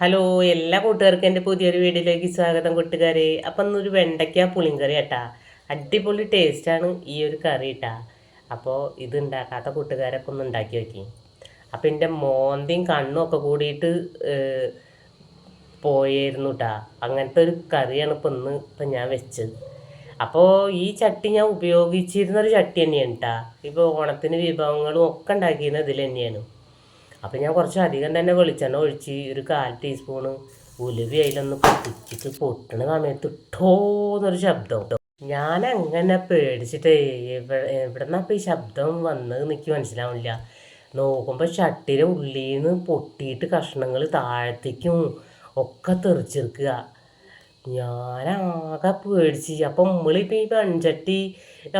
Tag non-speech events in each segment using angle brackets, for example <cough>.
Hello എല്ലാ കൂട്ടുകാർക്കും എന്റെ പുതിയൊരു വീഡിയോയിലേക്ക് സ്വാഗതം കൂട്ടുകാരെ. അപ്പം ഇന്നൊരു വെണ്ടയ്ക്ക പുളിങ്കറി കേട്ടാ. അടിപൊളി ടേസ്റ്റാണ് ഈ ഒരു കറി കേട്ടാ. അപ്പോൾ ഇത് ഉണ്ടാക്കാത്ത കൂട്ടുകാരൊക്കെ ഒന്ന് ഉണ്ടാക്കി നോക്കി. അപ്പം എന്റെ മോന്തിയും കണ്ണും ഒക്കെ കൂടിയിട്ട് പോയായിരുന്നു കേട്ടാ അങ്ങനത്തെ ഒരു കറിയാണ് ഇപ്പം ഇന്ന് ഇപ്പം ഞാൻ വെച്ചത്. അപ്പോൾ ഈ ചട്ടി ഞാൻ ഉപയോഗിച്ചിരുന്ന ഒരു ചട്ടി തന്നെയാണ് കേട്ടാ ഇപ്പോൾ ഓണത്തിന് വിഭവങ്ങളും ഒക്കെ ഉണ്ടാക്കിയിരുന്നത് ഇതിൽ തന്നെയാണ്. അപ്പം ഞാൻ കുറച്ച് അധികം തന്നെ വെളിച്ചെണ്ണ ഒഴിച്ച് ഒരു കാൽ ടീസ്പൂണ് ഉലുവി അതിലൊന്ന് പൊട്ടിച്ചിട്ട് പൊട്ടണ സമയത്ത് ഇട്ടോന്നൊരു ശബ്ദം. ഞാൻ അങ്ങനെ പേടിച്ചിട്ട് എവിടെന്നാ ഇപ്പം ഈ ശബ്ദം വന്നത് എനിക്ക് മനസ്സിലാവില്ല നോക്കുമ്പോൾ ഷട്ടിലെ ഉള്ളിൽ നിന്ന് പൊട്ടിയിട്ട് കഷ്ണങ്ങൾ താഴത്തേക്കും ഒക്കെ തെറിച്ചെടുക്കുക ഞാനാകെ പേടിച്ച്. അപ്പം നമ്മളിപ്പോൾ ഈ പെൺചട്ടി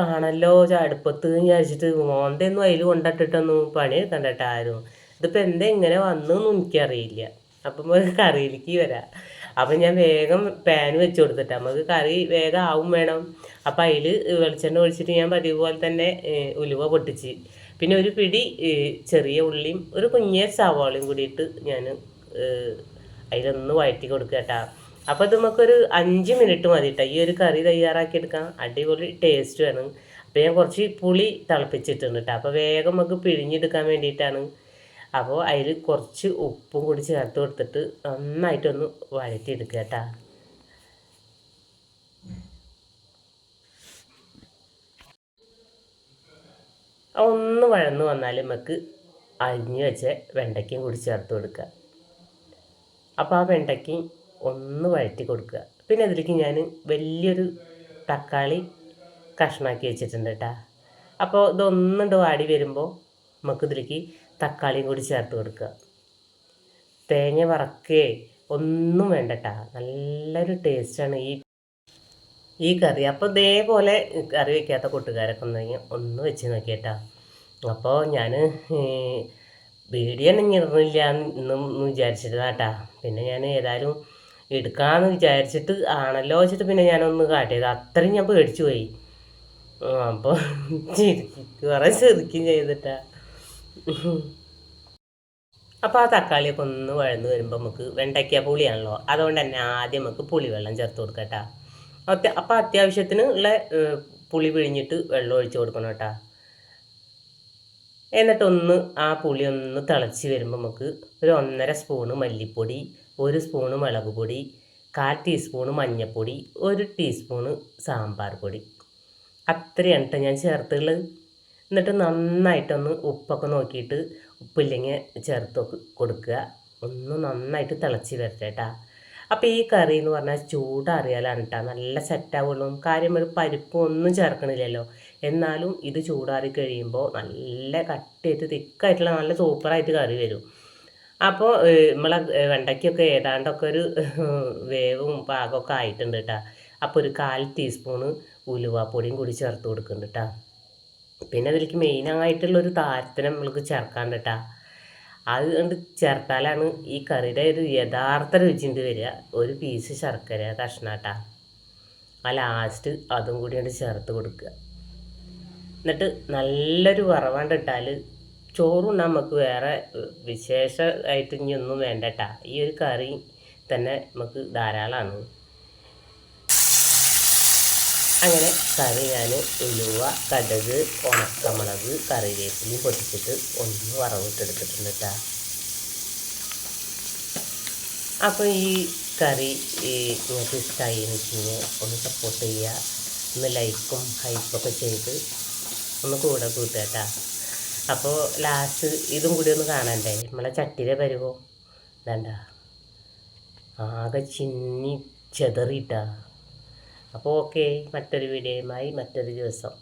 ആണല്ലോ അടുപ്പത്ത് വിചാരിച്ചിട്ട് മോന്തൊന്നും അതിൽ കൊണ്ടിട്ടിട്ടൊന്നും പണി എടുക്കണ്ടട്ട ആരും ഇതിപ്പോൾ എന്താ ഇങ്ങനെ വന്നതെന്നും എനിക്കറിയില്ല. അപ്പം നമുക്ക് കറിയിലേക്ക് വരാം. അപ്പം ഞാൻ വേഗം പാൻ വെച്ച് കൊടുത്തിട്ട് നമുക്ക് കറി വേഗം ആവും വേണം. അപ്പം അതിൽ വെളിച്ചെണ്ണ ഒഴിച്ചിട്ട് ഞാൻ പതിവ് പോലെ തന്നെ ഉലുവ പൊട്ടിച്ച്. പിന്നെ ഒരു പിടി ചെറിയ ഉള്ളിയും ഒരു കുഞ്ഞേ സവാളയും കൂടിയിട്ട് ഞാൻ അതിലൊന്ന് വഴറ്റി കൊടുക്കുക കേട്ടോ അപ്പം ഇത് നമുക്കൊരു അഞ്ച് മിനിറ്റ് മതി കേട്ടോ ഈ ഒരു കറി തയ്യാറാക്കി എടുക്കാം അടിപൊളി ടേസ്റ്റ് വേണം. അപ്പം ഞാൻ കുറച്ച് പുളി തിളപ്പിച്ചിട്ടുണ്ട് കേട്ടോ അപ്പോൾ വേഗം നമുക്ക് പിഴിഞ്ഞെടുക്കാൻ വേണ്ടിയിട്ടാണ് അപ്പോൾ അതിൽ കുറച്ച് ഉപ്പും കൂടി ചേർത്ത് കൊടുത്തിട്ട് നന്നായിട്ടൊന്ന് വഴറ്റിയെടുക്കുക കേട്ടോ. ഒന്ന് വഴന്ന് വന്നാൽ നമുക്ക് അരിഞ്ഞു വെച്ച വെണ്ടയ്ക്കയും കൂടി ചേർത്ത് കൊടുക്കുക. അപ്പോൾ ആ വെണ്ടയ്ക്കയും ഒന്ന് വഴറ്റി കൊടുക്കുക. പിന്നെ അതിലേക്ക് ഞാൻ വലിയൊരു തക്കാളി കഷ്ണാക്കി വെച്ചിട്ടുണ്ട് കേട്ടോ. അപ്പോൾ ഇതൊന്നുണ്ട് വാടി വരുമ്പോൾ നമുക്ക് ഇതിലേക്ക് തക്കാളിയും കൂടി ചേർത്ത് കൊടുക്കുക. തേങ്ങ വറക്കേ ഒന്നും വേണ്ടട്ടാ. നല്ലൊരു ടേസ്റ്റാണ് ഈ ഈ കറി. അപ്പോൾ ഇതേപോലെ കറി വെക്കാത്ത കൂട്ടുകാരൊക്കെ ഉണ്ടെങ്കിൽ ഒന്ന് വെച്ച് നോക്കിയേട്ടാ. അപ്പോൾ ഞാൻ വീഡിയോ ഇടുന്നില്ല എന്നും വിചാരിച്ചിരുന്നാട്ടാ പിന്നെ ഞാൻ ഏതായാലും എടുക്കാമെന്ന് വിചാരിച്ചിട്ട് ആണല്ലോ വെച്ചിട്ട് പിന്നെ ഞാനൊന്ന് കാട്ടിയത്. അത്രയും ഞാൻ പേടിച്ചു പോയി. അപ്പോൾ <laughs> കുറേ ചെറുക്കും ചെയ്തിട്ടാ. അപ്പോൾ ആ തക്കാളിയൊക്കെ ഒന്ന് വഴന്ന് വരുമ്പോൾ നമുക്ക് വെണ്ടയ്ക്ക പുളിയാണല്ലോ. അതുകൊണ്ട് തന്നെ ആദ്യം നമുക്ക് പുളിവെള്ളം ചേർത്ത് കൊടുക്കട്ടാ അത്യ അപ്പോൾ അത്യാവശ്യത്തിന് ഉള്ള പുളി പിഴിഞ്ഞിട്ട് വെള്ളം ഒഴിച്ച് കൊടുക്കണം കേട്ടോ. എന്നിട്ടൊന്ന് ആ പുളി ഒന്ന് തിളച്ച് വരുമ്പോൾ നമുക്ക് ഒരു ഒന്നര സ്പൂണ് മല്ലിപ്പൊടി ഒരു സ്പൂണ് മുളക് പൊടി കാൽ ടീസ്പൂണ് മഞ്ഞൾപ്പൊടി ഒരു ടീസ്പൂണ് സാമ്പാർ പൊടി. അത്രയാണ് കേട്ടോ ഞാൻ ചേർത്തുള്ളത്. എന്നിട്ട് നന്നായിട്ടൊന്ന് ഉപ്പൊക്കെ നോക്കിയിട്ട് ഉപ്പില്ലെങ്കിൽ ചേർത്ത് കൊടുക്കുക. ഒന്ന് നന്നായിട്ട് തിളച്ച് വരട്ടെ കേട്ടോ. അപ്പോൾ ഈ കറി എന്ന് പറഞ്ഞാൽ ചൂടാറിയാലാണ് കേട്ടോ. നല്ല സെറ്റാവുള്ളൂ കാര്യം ഒരു പരിപ്പും ഒന്നും ചേർക്കണില്ലല്ലോ. എന്നാലും ഇത് ചൂടാറി കഴിയുമ്പോൾ നല്ല കട്ടിയായിട്ട് തിക്കായിട്ടുള്ള നല്ല സൂപ്പറായിട്ട് കറി വരും. അപ്പോൾ നമ്മളെ വെണ്ടയ്ക്കൊക്കെ ഏതാണ്ടൊക്കെ ഒരു വേവും പാകമൊക്കെ ആയിട്ടുണ്ട് കേട്ടോ. അപ്പോൾ ഒരു കാൽ ടീസ്പൂണ് ഉലുവാപ്പൊടിയും കൂടി ചേർത്ത് കൊടുക്കുന്നുണ്ട് കേട്ടോ. പിന്നെ അതിലേക്ക് മെയിനായിട്ടുള്ളൊരു താരത്തിനെ നമ്മൾക്ക് ചേർക്കാണ്ട് കേട്ടാ അത് കൊണ്ട് ചേർത്താലാണ് ഈ കറിയുടെ ഒരു യഥാർത്ഥ രുചിന്റെ വരിക. ഒരു പീസ് ശർക്കര കഷ്ണാട്ടാ ആ ലാസ്റ്റ് അതും കൂടി കൊണ്ട് ചേർത്ത് കൊടുക്കുക. എന്നിട്ട് നല്ലൊരു വറവാണ്ട് ഇട്ടാൽ ചോറും നമുക്ക് വേറെ വിശേഷമായിട്ട് ഇനിയൊന്നും വേണ്ട കേട്ടാ ഈ ഒരു കറി തന്നെ നമുക്ക് ധാരാളമാണ് അങ്ങനെ കറി ഞാൻ ഉലുവ കടുക് ഉണക്കമുളക് കറിവേപ്പിലയും പൊട്ടിച്ചിട്ട് ഒന്ന് വറവിട്ടെടുത്തിട്ടുണ്ട് കേട്ടോ അപ്പോൾ ഈ കറി നിങ്ങൾക്ക് ഇഷ്ടമായി എന്ന് വെച്ച് ഒന്ന് സപ്പോർട്ട് ചെയ്യുക ഒന്ന് ലൈക്കും ഹൈപ്പൊക്കെ ചെയ്ത് ഒന്ന് കൂടെ കൂട്ടുക കേട്ടോ അപ്പോൾ ലാസ്റ്റ് ഇതും കൂടി ഒന്ന് കാണണ്ടേ? നമ്മളെ ചട്ടിയിലെ പരുവോ? വേണ്ട. ആകെ ചിന്നി ചെതറിയിട്ടാ. അപ്പോൾ ഓക്കെ മറ്റൊരു വീഡിയോയുമായി മറ്റൊരു ദിവസം.